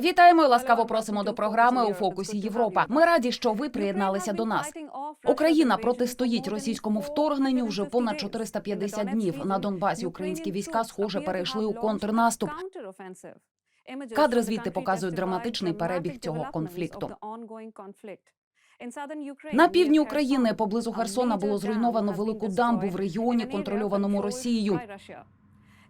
Вітаємо і ласкаво просимо до програми у фокусі Європа. Ми раді, що ви приєдналися до нас. Україна протистоїть російському вторгненню вже понад 450 днів. На Донбасі українські війська, схоже, перейшли у контрнаступ. Кадри звідти показують драматичний перебіг цього конфлікту. На півдні України поблизу Херсона було зруйновано велику дамбу в регіоні, контрольованому Росією.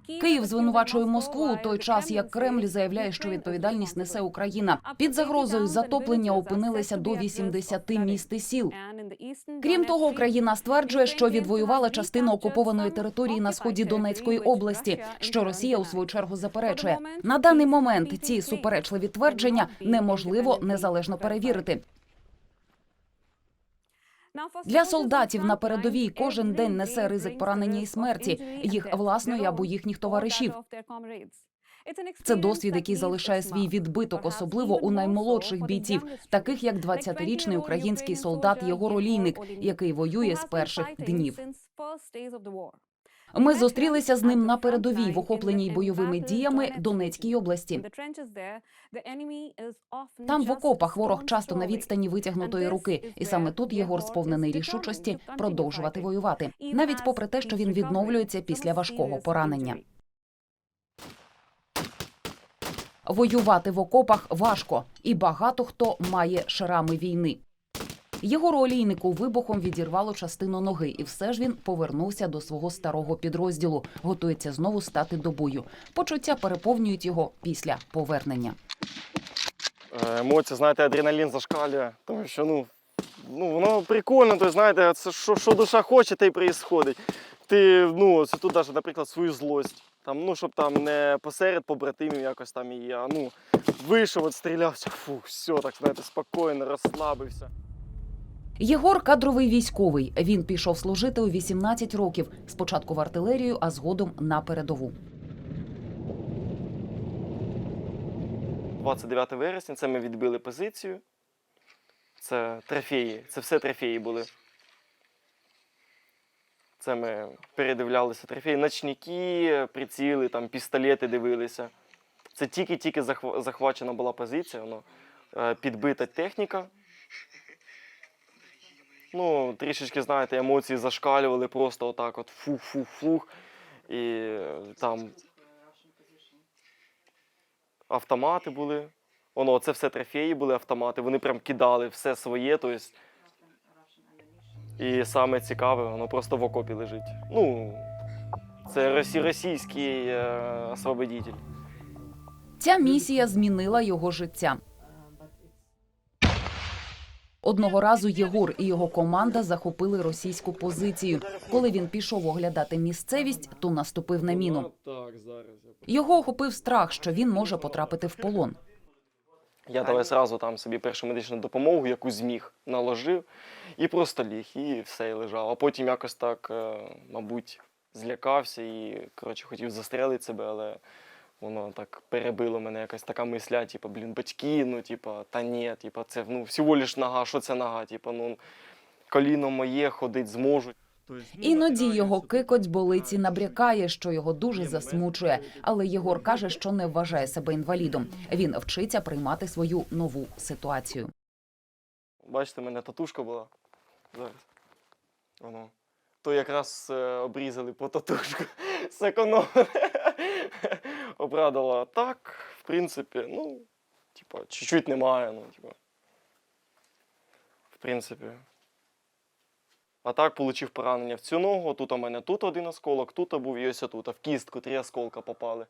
Київ звинувачує Москву у той час, як Кремль заявляє, що відповідальність несе Україна. Під загрозою затоплення опинилися до 80 міст і сіл. Крім того, Україна стверджує, що відвоювала частину окупованої території на сході Донецької області, що Росія у свою чергу заперечує. На даний момент ці суперечливі твердження неможливо незалежно перевірити. Для солдатів на передовій кожен день несе ризик поранення і смерті. їх власної або їхніх товаришів. Це досвід, який залишає свій відбиток, особливо у наймолодших бійців, таких як 20-річний український солдат Єгор Олійник, який воює з перших днів. Ми зустрілися з ним на передовій в охопленій бойовими діями Донецькій області. Там в окопах ворог часто на відстані витягнутої руки, і саме тут Єгор сповнений рішучості продовжувати воювати, навіть попри те, що він відновлюється після важкого поранення. Воювати в окопах важко, і багато хто має шрами війни. Єгору Олійнику вибухом відірвало частину ноги, і все ж він повернувся до свого старого підрозділу. Готується знову стати до бою. Почуття переповнюють його після повернення. Е, Емоції, знаєте, адреналін зашкалює, тому що ну, ну воно прикольно, то знаєте, це що, що душа хоче, те й проїсходить. Ти, ну, це тут навіть, наприклад, свою злость. Там, ну, щоб там не посеред побратимів якось там і я, ну, вийшов, от стрілявся, фу, все, так знаєте, спокійно, розслабився. Єгор кадровий військовий. Він пішов служити у 18 років. Спочатку в артилерію, а згодом на передову. 29 вересня це ми відбили позицію. Це трофеї, це все трофеї були. Це ми передивлялися трофеї, ночники, приціли, там, пістолети дивилися. Це тільки-тільки захва- захвачена була позиція, воно, е, підбита техніка. Ну, трішечки, знаєте, емоції зашкалювали просто отак от фух-фух-фух. І е, там автомати були. Воно, це все трофеї були автомати. Вони прям кидали все своє. Тобто... І саме цікаве, воно просто в окопі лежить. Ну, це російський е, освободитель. Ця місія змінила його життя. Одного разу Єгор і його команда захопили російську позицію. Коли він пішов оглядати місцевість, то наступив на міну. Його охопив страх, що він може потрапити в полон. Я давай зразу там собі першу медичну допомогу, яку зміг, наложив, і просто ліг, і все, і лежав. А потім якось так, е, мабуть, злякався і коротше, хотів застрелити себе, але воно так перебило мене якась така мисля, типу, блін, батьки, ну, типу, та ні, типу, це ну, всього лиш нога, що це нога? Типу, ну, коліно моє, ходить зможуть. Іноді його кикоть болиці набрякає, що його дуже засмучує. Але Єгор каже, що не вважає себе інвалідом. Він вчиться приймати свою нову ситуацію. Бачите, в мене татушка була. Зараз. Воно. То якраз е, обрізали по татушку. Зекономили. Обрадила так, в принципі, ну, типа, чуть-чуть немає, ну, типа. В принципі. А так отримав поранення в цю ногу. Тут у мене тут один осколок, тут був і ось тут. В кістку три осколка попали.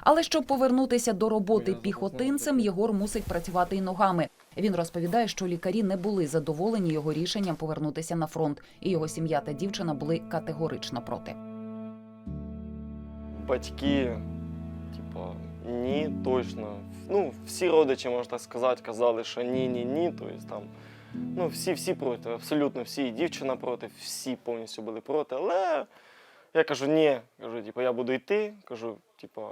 Але щоб повернутися до роботи піхотинцем, Єгор мусить працювати і ногами. Він розповідає, що лікарі не були задоволені його рішенням повернутися на фронт, і його сім'я та дівчина були категорично проти. Батьки, типа, ні, точно. Ну, всі родичі, можна так сказати, казали, що ні, ні, ні. Тобто там, ну, всі, всі проти, абсолютно всі, і дівчина проти, всі повністю були проти. Але я кажу, ні, кажу, типу, я буду йти, кажу, типа,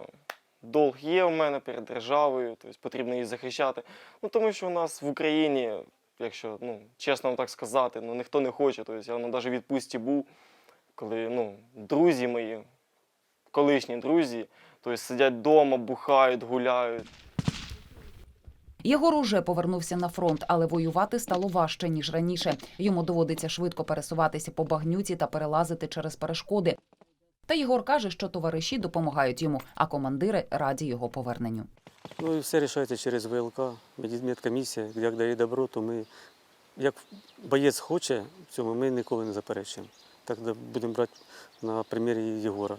долг є у мене перед державою, тобто потрібно її захищати. Ну, тому що у нас в Україні, якщо ну, чесно так сказати, ну, ніхто не хоче. Тобто, я ну, навіть в відпустці був, коли ну, друзі мої, колишні друзі, тобто сидять вдома, бухають, гуляють. Єгор уже повернувся на фронт, але воювати стало важче ніж раніше. Йому доводиться швидко пересуватися по багнюці та перелазити через перешкоди. Та Єгор каже, що товариші допомагають йому, а командири раді його поверненню. Ну і все рішається через ВЛК, медкомісія. Як дає добро, то ми, як боєць хоче цьому, ми ніколи не заперечуємо. Так будемо брати на примірі Єгора.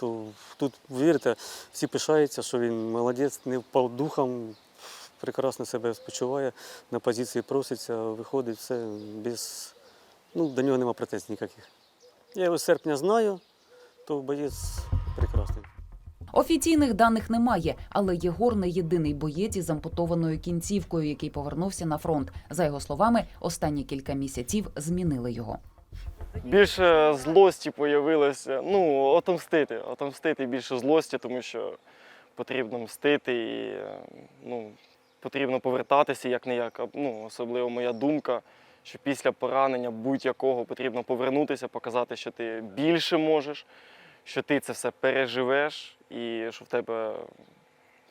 То тут, вірте, всі пишаються, що він молодець, не впав духом, прекрасно себе спочуває, на позиції проситься, виходить, все без. Ну, до нього нема претензій ніяких. Я його з серпня знаю, то боєць прекрасний. Офіційних даних немає, але Єгор не єдиний боєць із ампутованою кінцівкою, який повернувся на фронт. За його словами, останні кілька місяців змінили його. Більше злості появилося. Ну, отомстити. Отомстити більше злості, тому що потрібно мстити і ну, потрібно повертатися як не як. Ну, особливо моя думка, що після поранення будь-якого потрібно повернутися, показати, що ти більше можеш, що ти це все переживеш і що в тебе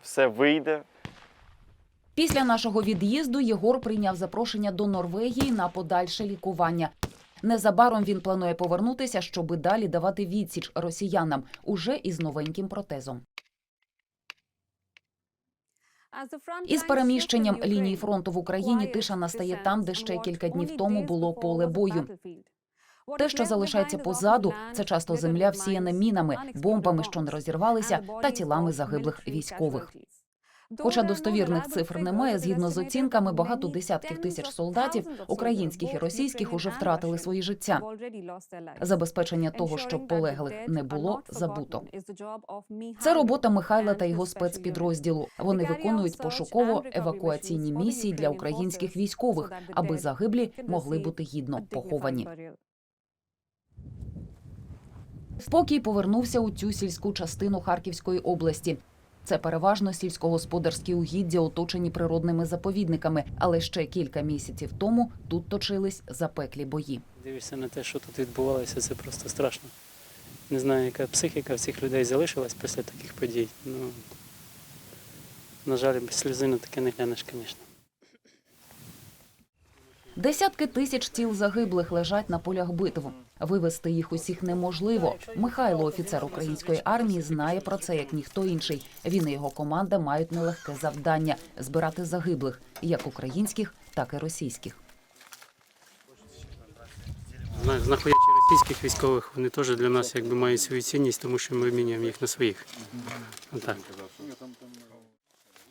все вийде. Після нашого від'їзду Єгор прийняв запрошення до Норвегії на подальше лікування. Незабаром він планує повернутися, щоби далі давати відсіч росіянам уже із новеньким протезом. Із переміщенням лінії фронту в Україні тиша настає там, де ще кілька днів тому було поле бою. Те, що залишається позаду, це часто земля всіяна мінами, бомбами, що не розірвалися, та тілами загиблих військових. Хоча достовірних цифр немає, згідно з оцінками, багато десятків тисяч солдатів, українських і російських, уже втратили свої життя. Забезпечення того, щоб полеглих не було, забуто. Це робота Михайла та його спецпідрозділу. Вони виконують пошуково-евакуаційні місії для українських військових, аби загиблі могли бути гідно поховані. Спокій повернувся у цю сільську частину Харківської області. Це переважно сільськогосподарські угіддя, оточені природними заповідниками. Але ще кілька місяців тому тут точились запеклі бої. Дивишся на те, що тут відбувалося, це просто страшно. Не знаю, яка психіка в цих людей залишилась після таких подій. Ну, на жаль, без сльози на таке не глянеш, звісно. Десятки тисяч тіл загиблих лежать на полях битв. Вивести їх усіх неможливо. Михайло, офіцер української армії, знає про це як ніхто інший. Він і його команда мають нелегке завдання збирати загиблих, як українських, так і російських. Знаходячи російських військових, вони теж для нас якби мають свою цінність, тому що ми обмінюємо їх на своїх. Отак.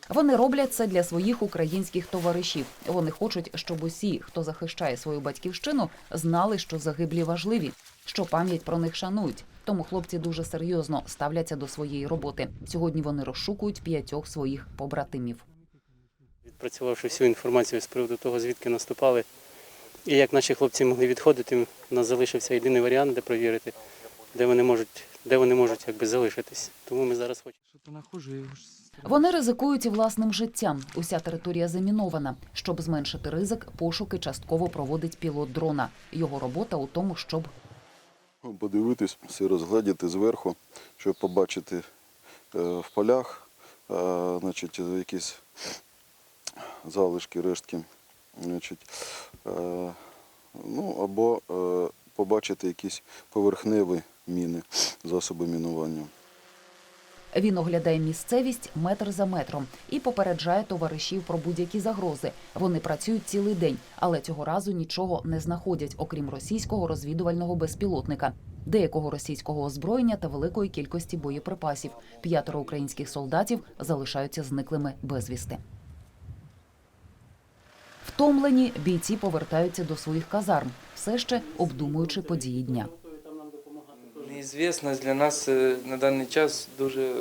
Вони роблять це для своїх українських товаришів. Вони хочуть, щоб усі, хто захищає свою батьківщину, знали, що загиблі важливі, що пам'ять про них шанують. Тому хлопці дуже серйозно ставляться до своєї роботи. Сьогодні вони розшукують п'ятьох своїх побратимів. Відпрацювавши всю інформацію з приводу того, звідки наступали, і як наші хлопці могли відходити, у нас залишився єдиний варіант, де провірити, де вони можуть, де вони можуть якби, залишитись. Тому ми зараз хочемо. Вони ризикують і власним життям. Уся територія замінована. Щоб зменшити ризик, пошуки частково проводить пілот дрона. Його робота у тому, щоб Подивитись, все розгледіти зверху, щоб побачити е, в полях, е, значить, якісь залишки, рештки. Значить, е, ну, або побачити якісь поверхневі міни, засоби мінування. Він оглядає місцевість метр за метром і попереджає товаришів про будь-які загрози. Вони працюють цілий день, але цього разу нічого не знаходять, окрім російського розвідувального безпілотника, деякого російського озброєння та великої кількості боєприпасів. П'ятеро українських солдатів залишаються зниклими безвісти. Втомлені бійці повертаються до своїх казарм, все ще обдумуючи події дня. Неізвісність для нас е, на даний час дуже,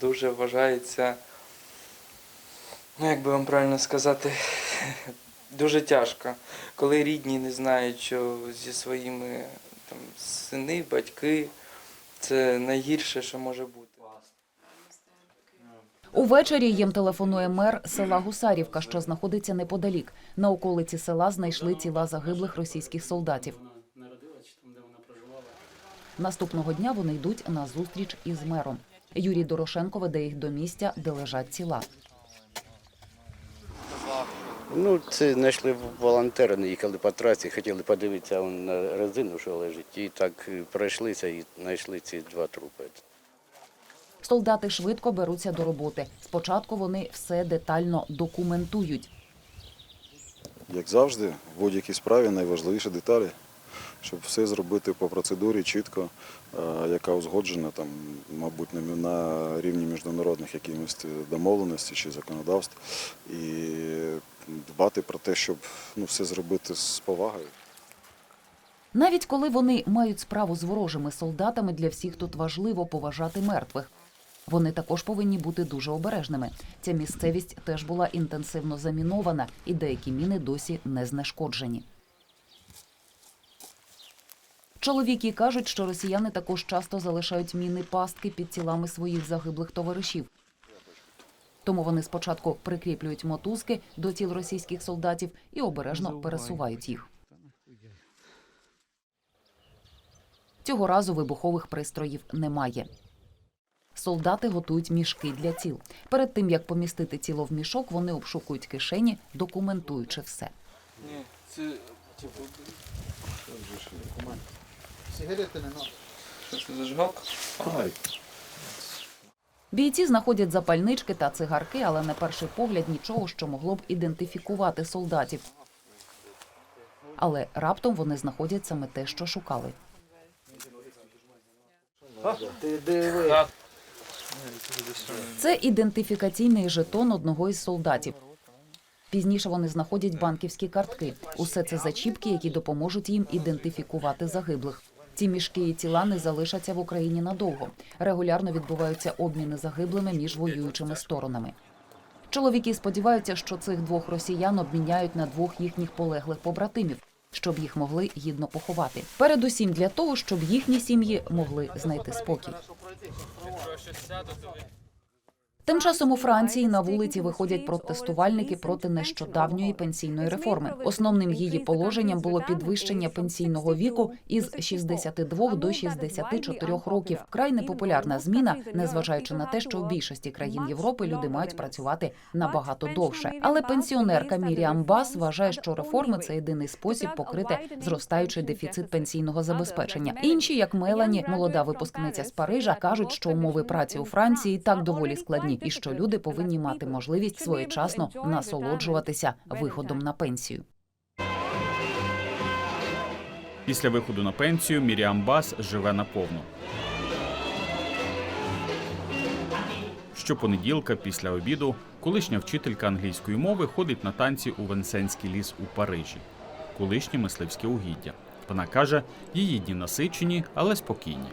дуже вважається, ну як би вам правильно сказати, дуже тяжко. Коли рідні не знають, що зі своїми там, сини, батьки, це найгірше, що може бути. Увечері їм телефонує мер села Гусарівка, що знаходиться неподалік. На околиці села знайшли тіла загиблих російських солдатів. Вона народилась, чи там, де вона проживала. Наступного дня вони йдуть на зустріч із мером. Юрій Дорошенко веде їх до місця, де лежать тіла. Ну, це знайшли волонтери, не їхали по трасі, хотіли подивитися он на резину, що лежить. І так пройшлися і знайшли ці два трупи. Солдати швидко беруться до роботи. Спочатку вони все детально документують. Як завжди, в будь-якій справі найважливіші деталі, щоб все зробити по процедурі чітко, е, яка узгоджена там, мабуть, на- рівні міжнародних якимось домовленостей чи законодавств, і дбати про те, щоб ну, все зробити з повагою. Навіть коли вони мають справу з ворожими солдатами, для всіх тут важливо поважати мертвих. Вони також повинні бути дуже обережними. Ця місцевість теж була інтенсивно замінована, і деякі міни досі не знешкоджені. Чоловіки кажуть, що росіяни також часто залишають міни пастки під тілами своїх загиблих товаришів. Тому вони спочатку прикріплюють мотузки до тіл російських солдатів і обережно пересувають їх. Цього разу вибухових пристроїв немає. Солдати готують мішки для тіл. Перед тим як помістити тіло в мішок, вони обшукують кишені, документуючи все. Ні, це типу. Що це зажигалка? Бійці знаходять запальнички та цигарки, але на перший погляд нічого, що могло б ідентифікувати солдатів. Але раптом вони знаходять саме те, що шукали. Це ідентифікаційний жетон одного із солдатів. Пізніше вони знаходять банківські картки. Усе це зачіпки, які допоможуть їм ідентифікувати загиблих. Ці мішки і тіла не залишаться в Україні надовго. Регулярно відбуваються обміни загиблими між воюючими сторонами. Чоловіки сподіваються, що цих двох росіян обміняють на двох їхніх полеглих побратимів, щоб їх могли гідно поховати. Передусім для того, щоб їхні сім'ї могли знайти спокій. Тим часом у Франції на вулиці виходять протестувальники проти нещодавньої пенсійної реформи. Основним її положенням було підвищення пенсійного віку із 62 до 64 років. Край непопулярна зміна, незважаючи на те, що у більшості країн Європи люди мають працювати набагато довше. Але пенсіонерка Міріам Бас вважає, що реформи це єдиний спосіб покрити зростаючий дефіцит пенсійного забезпечення. Інші, як Мелані, молода випускниця з Парижа, кажуть, що умови праці у Франції так доволі складні, і що люди повинні мати можливість своєчасно насолоджуватися виходом на пенсію. Після виходу на пенсію Міріам Бас живе наповну. Щопонеділка після обіду колишня вчителька англійської мови ходить на танці у Венсенський ліс у Парижі, колишнє мисливське угіддя. Вона каже, її дні насичені, але спокійні.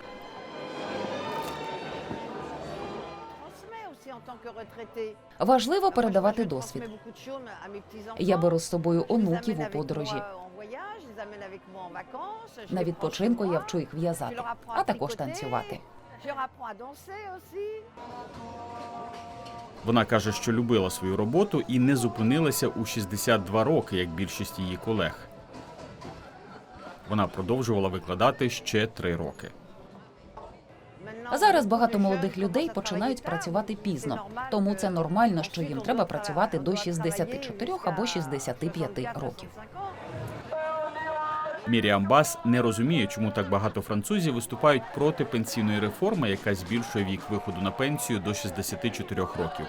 Важливо передавати досвід. Я беру з собою онуків у подорожі. На відпочинку я вчу їх в'язати, а також танцювати. Вона каже, що любила свою роботу і не зупинилася у 62 роки, як більшість її колег. Вона продовжувала викладати ще три роки. А зараз багато молодих людей починають працювати пізно, тому це нормально, що їм треба працювати до 64 або 65 років. Міріам Бас не розуміє, чому так багато французів виступають проти пенсійної реформи, яка збільшує вік виходу на пенсію до 64 років.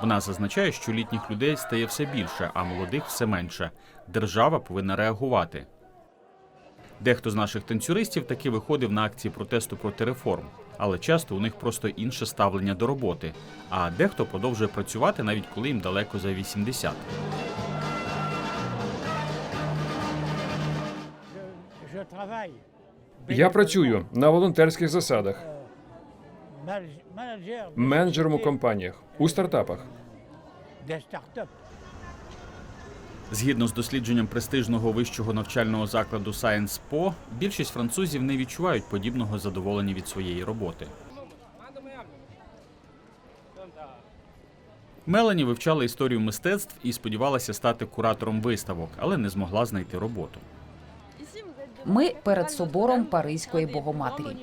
Вона зазначає, що літніх людей стає все більше, а молодих все менше. Держава повинна реагувати. Дехто з наших танцюристів таки виходив на акції протесту проти реформ, але часто у них просто інше ставлення до роботи. А дехто продовжує працювати навіть коли їм далеко за 80. Я працюю на волонтерських засадах, менеджером у компаніях, у стартапах. Згідно з дослідженням престижного вищого навчального закладу Sciences Po, більшість французів не відчувають подібного задоволення від своєї роботи. Мелані вивчала історію мистецтв і сподівалася стати куратором виставок, але не змогла знайти роботу. Ми перед собором Паризької Богоматері.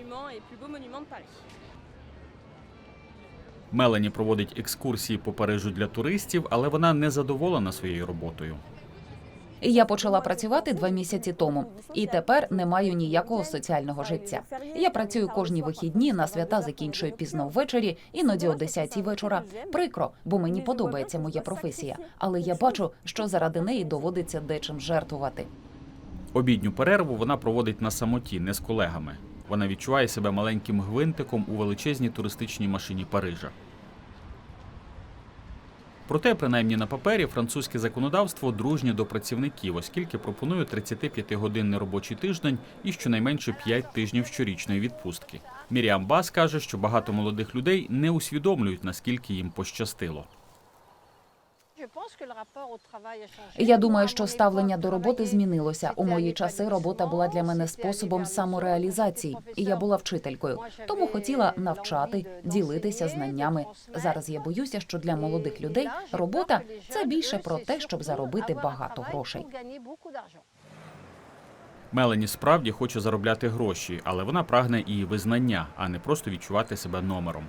Мелані проводить екскурсії по Парижу для туристів, але вона не задоволена своєю роботою. Я почала працювати два місяці тому, і тепер не маю ніякого соціального життя. Я працюю кожні вихідні на свята, закінчую пізно ввечері, іноді о 10 вечора. Прикро, бо мені подобається моя професія, але я бачу, що заради неї доводиться дечим жертвувати. Обідню перерву вона проводить на самоті, не з колегами. Вона відчуває себе маленьким гвинтиком у величезній туристичній машині Парижа. Проте, принаймні на папері, французьке законодавство дружнє до працівників, оскільки пропонує 35-годинний робочий тиждень і щонайменше 5 тижнів щорічної відпустки. Міріам Бас каже, що багато молодих людей не усвідомлюють, наскільки їм пощастило. Я думаю, що ставлення до роботи змінилося. У мої часи робота була для мене способом самореалізації, і я була вчителькою, тому хотіла навчати, ділитися знаннями. Зараз я боюся, що для молодих людей робота це більше про те, щоб заробити багато грошей. Мелані справді хоче заробляти гроші, але вона прагне і визнання, а не просто відчувати себе номером.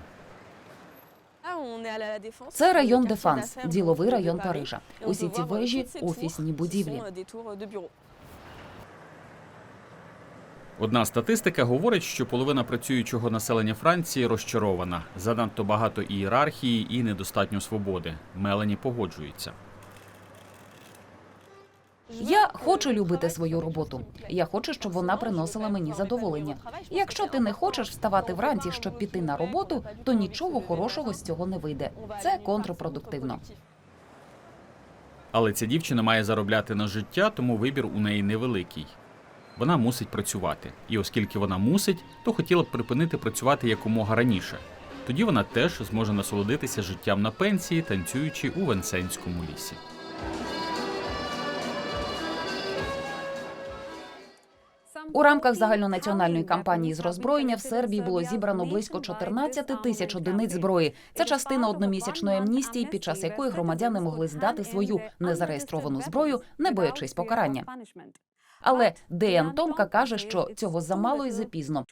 Це район Дефанс, діловий район Парижа. Усі ці вежі офісні будівлі. Одна статистика говорить, що половина працюючого населення Франції розчарована. Занадто багато ієрархії і недостатньо свободи. Мелані погоджується. Я хочу любити свою роботу. Я хочу, щоб вона приносила мені задоволення. Якщо ти не хочеш вставати вранці, щоб піти на роботу, то нічого хорошого з цього не вийде. Це контрпродуктивно. Але ця дівчина має заробляти на життя, тому вибір у неї невеликий. Вона мусить працювати. І оскільки вона мусить, то хотіла б припинити працювати якомога раніше. Тоді вона теж зможе насолодитися життям на пенсії, танцюючи у Венсенському лісі. У рамках загальнонаціональної кампанії з роззброєння в Сербії було зібрано близько 14 тисяч одиниць зброї. Це частина одномісячної амністії, під час якої громадяни могли здати свою незареєстровану зброю, не боячись покарання. Але Деян Томка каже, що цього замало і запізно.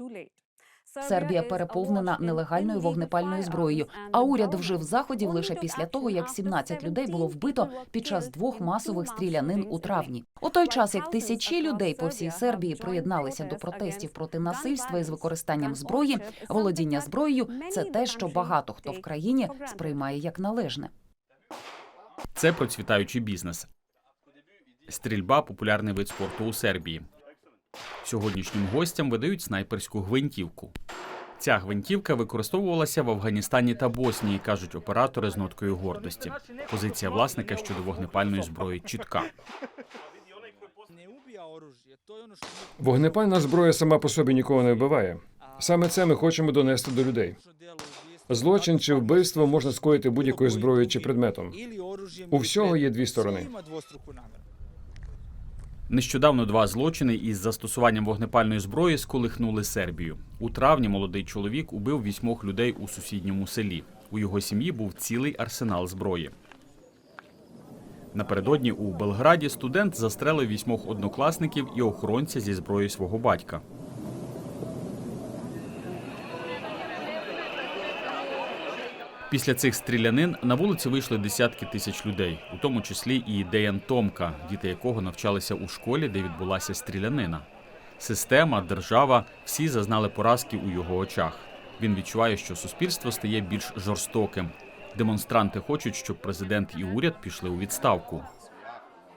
Сербія переповнена нелегальною вогнепальною зброєю. А уряд вжив заходів лише після того, як 17 людей було вбито під час двох масових стрілянин у травні. У той час як тисячі людей по всій Сербії приєдналися до протестів проти насильства із використанням зброї, володіння зброєю це те, що багато хто в країні сприймає як належне. Це процвітаючий бізнес. Стрільба популярний вид спорту у Сербії. Сьогоднішнім гостям видають снайперську гвинтівку. Ця гвинтівка використовувалася в Афганістані та Боснії, кажуть оператори з ноткою гордості. Позиція власника щодо вогнепальної зброї чітка. Вогнепальна зброя сама по собі нікого не вбиває. Саме це ми хочемо донести до людей. Злочин чи вбивство можна скоїти будь-якою зброєю чи предметом. У всього є дві сторони. Нещодавно два злочини із застосуванням вогнепальної зброї сколихнули Сербію. У травні молодий чоловік убив вісьмох людей у сусідньому селі. У його сім'ї був цілий арсенал зброї. Напередодні у Белграді студент застрелив вісьмох однокласників і охоронця зі зброєю свого батька. Після цих стрілянин на вулиці вийшли десятки тисяч людей, у тому числі і Деян Томка, діти якого навчалися у школі, де відбулася стрілянина. Система, держава всі зазнали поразки у його очах. Він відчуває, що суспільство стає більш жорстоким. Демонстранти хочуть, щоб президент і уряд пішли у відставку.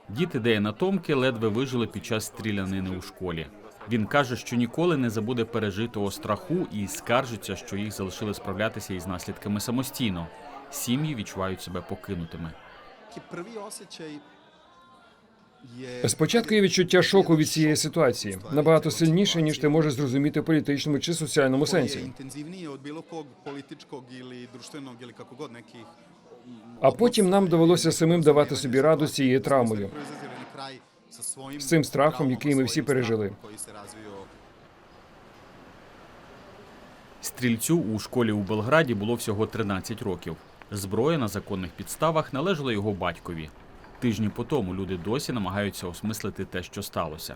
Діти Деяна Томки ледве вижили під час стрілянини у школі. Він каже, що ніколи не забуде пережитого страху і скаржиться, що їх залишили справлятися із наслідками самостійно. Сім'ї відчувають себе покинутими. Спочатку є відчуття шоку від цієї ситуації набагато сильніше, ніж ти можеш зрозуміти в політичному чи соціальному сенсі. А потім нам довелося самим давати собі раду з цією травмою, з цим страхом, який ми всі пережили. Стрільцю у школі у Белграді було всього 13 років. Зброя на законних підставах належала його батькові. Тижні по тому люди досі намагаються осмислити те, що сталося.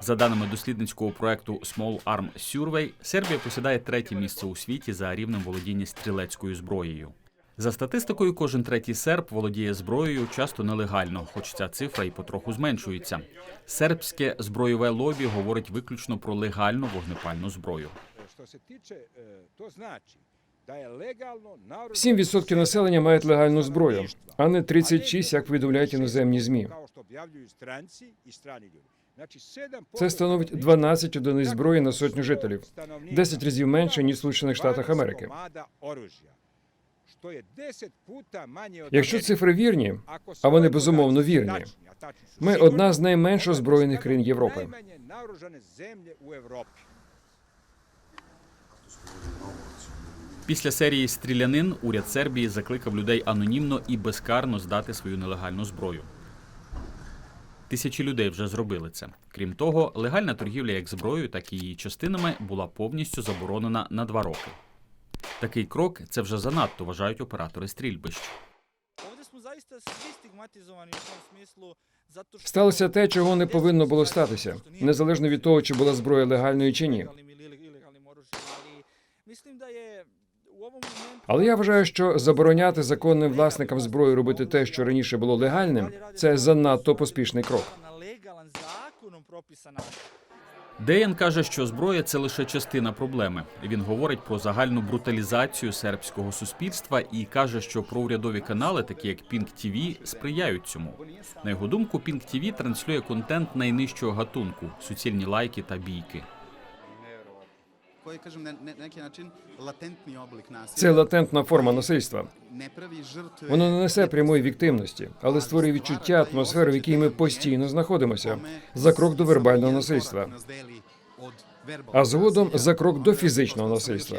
За даними дослідницького проекту Small Arm Survey, Сербія посідає третє місце у світі за рівнем володіння стрілецькою зброєю. За статистикою, кожен третій серб володіє зброєю часто нелегально, хоч ця цифра і потроху зменшується. Сербське збройове лобі говорить виключно про легальну вогнепальну зброю. 7% населення мають легальну зброю, а не 36, як повідомляють іноземні змі. Це становить 12 одиниць зброї на сотню жителів, 10 разів менше ніж в Сполучених Штатах Америки. Якщо цифри вірні, а вони безумовно вірні, ми одна з найменш озброєних країн Європи. Після серії стрілянин уряд Сербії закликав людей анонімно і безкарно здати свою нелегальну зброю. Тисячі людей вже зробили це. Крім того, легальна торгівля як зброєю, так і її частинами була повністю заборонена на два роки. Такий крок це вже занадто вважають оператори стрільбищ. Сталося те, чого не повинно було статися, незалежно від того, чи була зброя легальною чи ні. Але я вважаю, що забороняти законним власникам зброї робити те, що раніше було легальним, це занадто поспішний крок. Деян каже, що зброя це лише частина проблеми. Він говорить про загальну бруталізацію сербського суспільства і каже, що проурядові канали, такі як Pink TV, сприяють цьому. На його думку, Pink TV транслює контент найнижчого гатунку суцільні лайки та бійки. Koji, kažem, na ne, neki način latentni oblik nasilja. Це латентна форма насильства. Воно не несе прямої віктивності, але створює відчуття атмосфери, в якій ми постійно знаходимося, за крок до вербального насильства, а згодом за крок до фізичного насильства.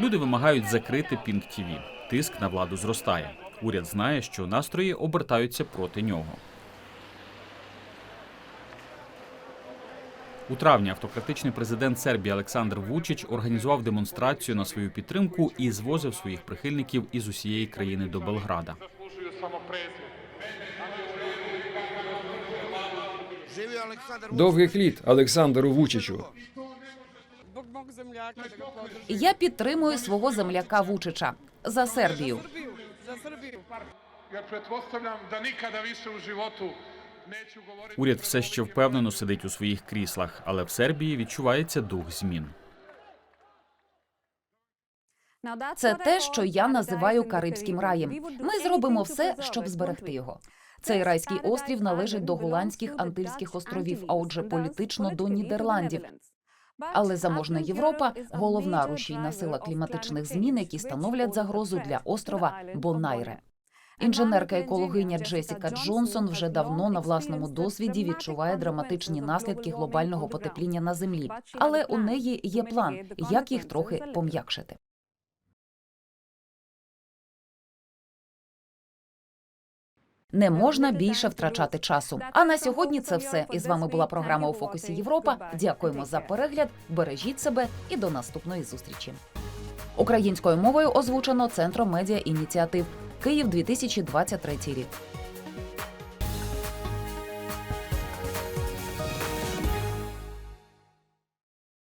Люди вимагають закрити Pink TV. Тиск на владу зростає. Уряд знає, що настрої обертаються проти нього. У травні автократичний президент Сербії Олександр Вучич організував демонстрацію на свою підтримку і звозив своїх прихильників із усієї країни до Белграда. Довгих літ Олександру Вучичу. Я підтримую свого земляка Вучича за Сербію. jer pretpostavljam da nikada više u životu neću govoriti Уряд все ще впевнено сидить у своїх кріслах, але в Сербії відчувається дух змін. Це те, що я називаю Карибським раєм. Ми зробимо все, щоб зберегти його. Цей райський острів належить до голландських Антильських островів, а отже, політично до Нідерландів. Але заможна Європа головна рушійна сила кліматичних змін, які становлять загрозу для острова Бонайре. Інженерка-екологиня Джесіка Джонсон вже давно на власному досвіді відчуває драматичні наслідки глобального потепління на землі, але у неї є план, як їх трохи пом'якшити. Не можна більше втрачати часу. А на сьогодні це все. І з вами була програма у фокусі Європа. Дякуємо за перегляд. Бережіть себе і до наступної зустрічі. Українською мовою озвучено Центром медіа ініціатив Київ 2023 рік.